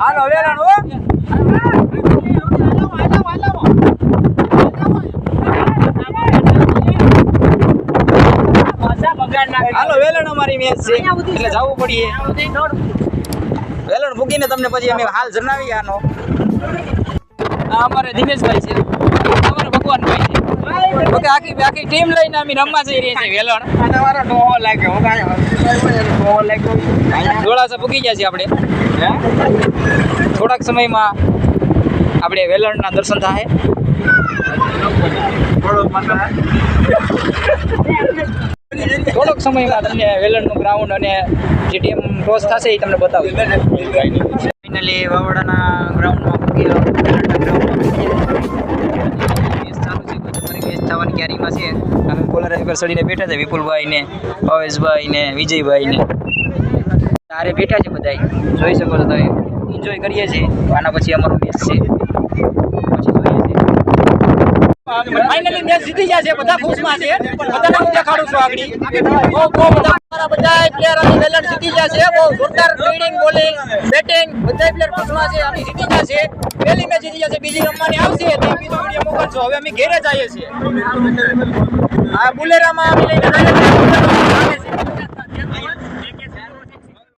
હાલો વેલણ હો. હાલો વેલણ અમારી મેચ છે. એટલે જવું પડીએ. વેલણ મૂકીને તમને પછી અમે હાલ જણાવી આનો. અમારે દિનેશભાઈ છે. ઓકે આખી આખી ટીમ લઈને અમે રમવા જઈ રહ્યા છીએ વેલણ. ડોળાસા પૂકી ગયા છે આપણે. થોડાક સમયમાં આપણે વેલણના દર્શન થાય. થોડોક સમયમાં તમને વેલણનું ગ્રાઉન્ડ અને જે ટીમ ટોસ થશે એ તમને બતાવું. ફાઇનલી વાવડાના ગ્રાઉન્ડમાં થવાની છે અમે પોલરાઇઝ પર ચડીને બેઠા છે વિપુલભાઈ ને ભાવેશભાઈ ને વિજયભાઈ ને તારે બેઠા છે બધા જોઈ શકો છો તમે. એન્જોય કરીએ છીએ. આના પછી અમારો મેચ ફાઇનલી મેચ જીતી ગયા છે, બધા ખુશમાં છે. જીતી ગયા છે. બહુ બોલિંગ બેટિંગ બધા પ્લેયર છે. પહેલી મેચ જીતી ગયા છે. બીજી રમવાની આવશે. હવે અમે ઘેરે જઈએ છીએ. આ બુલેરામાં અમે લઈને